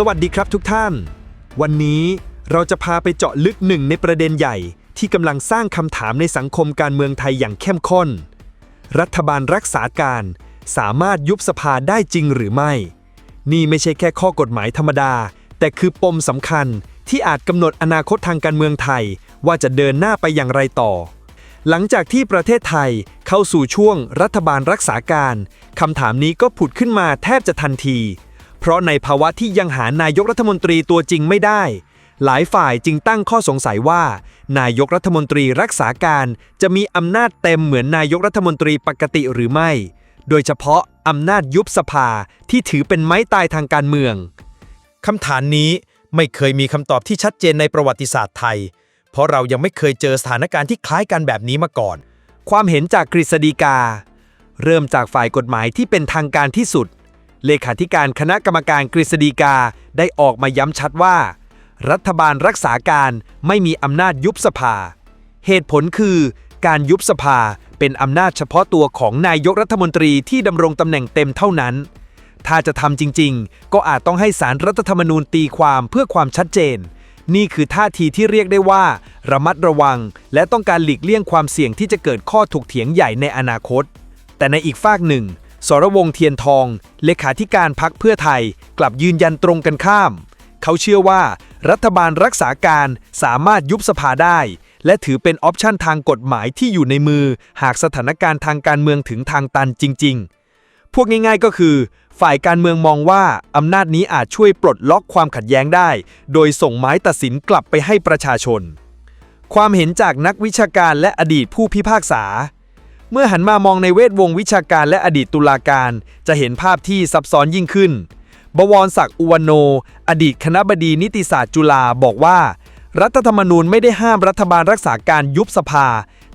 สวัสดีครับทุกท่าน วันนี้เราจะพาไปเจาะลึกหนึ่งในประเด็นใหญ่ ที่กำลังสร้างคำถามในสังคมการเมืองไทยอย่างเข้มข้น รัฐบาลรักษาการ สามารถยุบสภาได้จริงหรือไม่ นี่ไม่ใช่แค่ข้อกฎหมายธรรมดา แต่คือปมสำคัญที่อาจกำหนดอนาคตทางการเมืองไทย ว่าจะเดินหน้าไปอย่างไรต่อ หลังจากที่ประเทศไทยเข้าสู่ช่วงรัฐบาลรักษาการคำถามนี้ก็ผุดขึ้นมาแทบจะทันที เพราะในภาวะที่ยังหานายกรัฐมนตรีตัวจริงไม่ได้ หลายฝ่ายจึงตั้งข้อสงสัยว่า นายกรัฐมนตรีรักษาการจะมีอำนาจเต็มเหมือนนายกรัฐมนตรีปกติหรือไม่ โดยเฉพาะอำนาจยุบสภาที่ถือเป็นไม้ตายทางการเมืองคำถามนี้ไม่เคยมีคำตอบที่ชัดเจนในประวัติศาสตร์ไทย เพราะเรายังไม่เคยเจอสถานการณ์ที่คล้ายกันแบบนี้มาก่อน ความเห็นจากกฤษฎีกา เริ่มจากฝ่ายกฎหมายที่เป็นทางการที่สุด เลขาธิการคณะกรรมการกฤษฎีกาได้ออกมาย้ำชัดว่า รัฐบาลรักษาการไม่มีอำนาจยุบสภา เหตุผลคือ การยุบสภาเป็นอำนาจเฉพาะตัวของนายกรัฐมนตรีที่ดำรงตำแหน่งเต็มเท่านั้น ถ้าจะทำจริงๆ ก็อาจต้องให้สารรัฐธรรมนูญตีความเพื่อความชัดเจน นี่คือท่าทีที่เรียกได้ว่า ระมัดระวัง และต้องการหลีกเลี่ยงความเสี่ยงที่จะเกิดข้อถกเถียงใหญ่ในอนาคต แต่ในอีกฝากหนึ่ง สรวงเทียนทอง เลขาธิการพักเพื่อไทย กลับยืนยันตรงกันข้าม เขาเชื่อว่ารัฐบาลรักษาการสามารถยุบสภาได้ และถือเป็นออปชันทางกฎหมายที่อยู่ในมือ หากสถานการณ์ทางการเมืองถึงทางตันจริง ๆพูดง่ายๆก็คือ ฝ่ายการเมืองมองว่าอำนาจนี้อาจช่วยปลดล็อกความขัดแย้งได้ โดยส่งไม้ตัดสินกลับไปให้ประชาชน ความเห็นจากนักวิชาการและอดีตผู้พิพากษา เมื่อหันมามองในเวทวงวิชาการและอดีตตุลาการ จะเห็นภาพที่ซับซ้อนยิ่งขึ้น บวรศักดิ์อุวันโน อดีตคณะบดีนิติศาสตร์จุฬาบอกว่า รัฐธรรมนูญไม่ได้ห้ามรัฐบาลรักษาการยุบสภา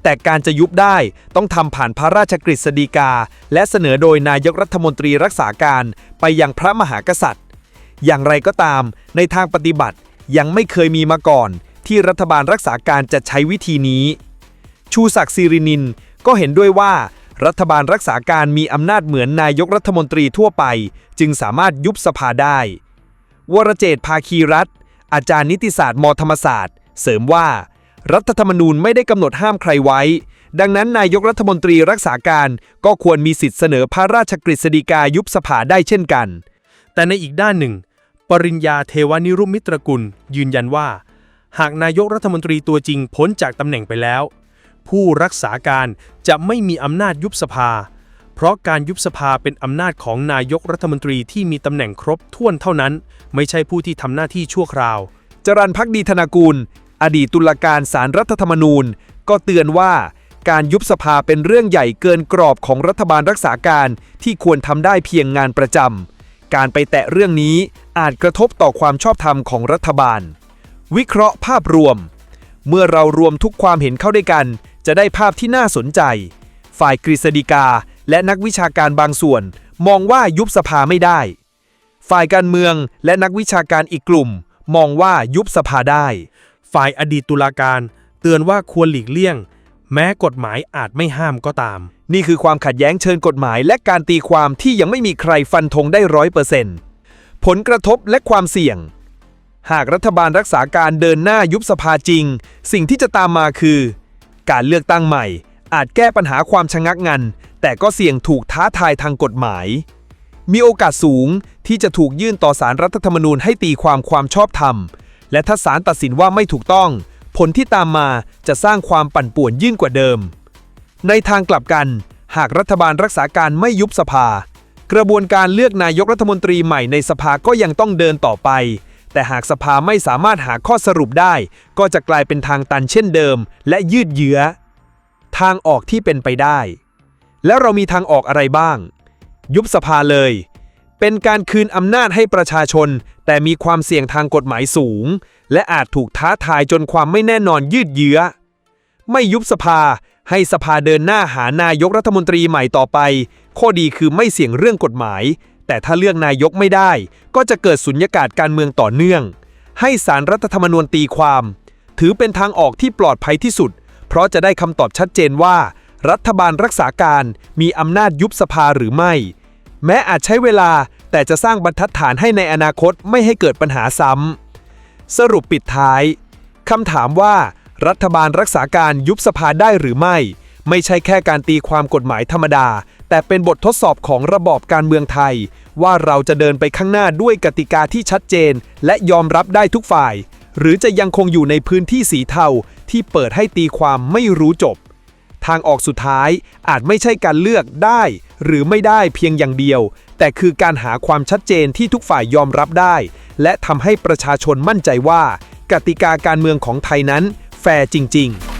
แต่การจะยุบได้ต้องทำผ่านพระราชกฤษฎีกา และเสนอโดยนายกรัฐมนตรีรักษาการไปยังพระมหากษัตริย์ อย่างไรก็ตาม ในทางปฏิบัติยังไม่เคยมีมาก่อน ที่รัฐบาลรักษาการจะใช้วิธีนี้ ชูศักดิ์สิรินิน ก็เห็นด้วยว่ารัฐบาลรักษาการมีอำนาจเหมือนนายกรัฐมนตรีทั่วไป จึงสามารถยุบสภาได้ วรเจตภาคีรัฐ อาจารย์นิติศาสตร์มธรรมศาสตร์ เสริมว่า รัฐธรรมนูญไม่ได้กำหนดห้ามใครไว้ ดังนั้นนายกรัฐมนตรีรักษาการก็ควรมีสิทธิเสนอพระราชกฤษฎีกายุบสภาได้เช่นกัน แต่ในอีกด้านหนึ่ง ปริญญาเทวานิรุมิตรกุล ยืนยันว่า หากนายกรัฐมนตรีตัวจริงพ้นจากตำแหน่งไปแล้ว ผู้รักษาการจะไม่มีอำนาจยุบสภา เพราะการยุบสภาเป็นอำนาจของนายกรัฐมนตรีที่มีตำแหน่งครบถ้วนเท่านั้น ไม่ใช่ผู้ที่ทำหน้าที่ชั่วคราว จรันพักดีธนากูล อดีตตุลาการสารรัฐธรรมนูญ ก็เตือนว่าการยุบสภาเป็นเรื่องใหญ่เกินกรอบของรัฐบาลรักษาการที่ควรทำได้เพียงงานประจำ การไปแตะเรื่องนี้อาจกระทบต่อความชอบธรรมของรัฐบาล วิเคราะห์ภาพรวม เมื่อเรารวมทุกความเห็นเข้าด้วยกัน จะได้ภาพที่น่าสนใจ ฝ่ายกฤษฎีกาและนักวิชาการบางส่วน มองว่ายุบสภาไม่ได้ ฝ่ายการเมืองและนักวิชาการอีกกลุ่ม มองว่ายุบสภาได้ ฝ่ายอดีตตุลาการ เตือนว่าควรหลีกเลี่ยง แม้กฎหมายอาจไม่ห้ามก็ตาม นี่คือความขัดแย้งเชิงกฎหมายและการตีความที่ยังไม่มีใครฟันธงได้ร้อยเปอร์เซ็นต์ผลกระทบและความเสี่ยง หากรัฐบาลรักษาการเดินหน้ายุบสภาจริง สิ่งที่จะตามมาคือ การเลือกตั้งใหม่ อาจแก้ปัญหาความชะงักงัน แต่ก็เสี่ยงถูกท้าทายทางกฎหมาย มีโอกาสสูงที่จะถูกยื่นต่อสารรัฐธรรมนูญให้ตีความความชอบธรรม และถ้าศาลตัดสินว่าไม่ถูกต้อง ผลที่ตามมาจะสร้างความปั่นป่วนยิ่งกว่าเดิม ในทางกลับกัน หากรัฐบาลรักษาการไม่ยุบสภา กระบวนการเลือกนายกรัฐมนตรีใหม่ในสภาก็ยังต้องเดินต่อไป แต่หากสภาไม่สามารถหาข้อสรุปได้ ก็จะกลายเป็นทางตันเช่นเดิม และยืดเยื้อ ทางออกที่เป็นไปได้ แล้วเรามีทางออกอะไรบ้าง ยุบสภาเลย เป็นการคืนอำนาจให้ประชาชน แต่มีความเสี่ยงทางกฎหมายสูง และอาจถูกท้าทายจนความไม่แน่นอนยืดเยื้อ ไม่ยุบสภาให้สภาเดินหน้าหานายกรัฐมนตรีใหม่ต่อไป ข้อดีคือไม่เสี่ยงเรื่องกฎหมาย แต่ถ้าเลือกนายกไม่ได้ ก็จะเกิดสุญญากาศการเมืองต่อเนื่อง ให้สารรัฐธรรมนูญตีความ ถือเป็นทางออกที่ปลอดภัยที่สุด เพราะจะได้คำตอบชัดเจนว่า รัฐบาลรักษาการมีอำนาจยุบสภาหรือไม่ แม้อาจใช้เวลาแต่จะสร้างบรรทัดฐานให้ในอนาคตไม่ให้เกิดปัญหาซ้ำสรุปปิดท้ายคำถามว่า รัฐบาลรักษาการยุบสภาได้หรือไม่ ไม่ใช่แค่การตีความกฎหมายธรรมดา แต่เป็นบททดสอบของระบอบการเมืองไทย ว่าเราจะเดินไปข้างหน้าด้วยกติกาที่ชัดเจน และยอมรับได้ทุกฝ่าย หรือจะยังคงอยู่ในพื้นที่สีเทาที่เปิดให้ตีความไม่รู้จบ ทางออกสุดท้ายอาจไม่ใช่การเลือกได้ หรือไม่ได้เพียงอย่างเดียว แต่คือการหาความชัดเจนที่ทุกฝ่ายยอมรับได้ และทำให้ประชาชนมั่นใจว่า กติกาการเมืองของไทยนั้น แฟร์จริง ๆ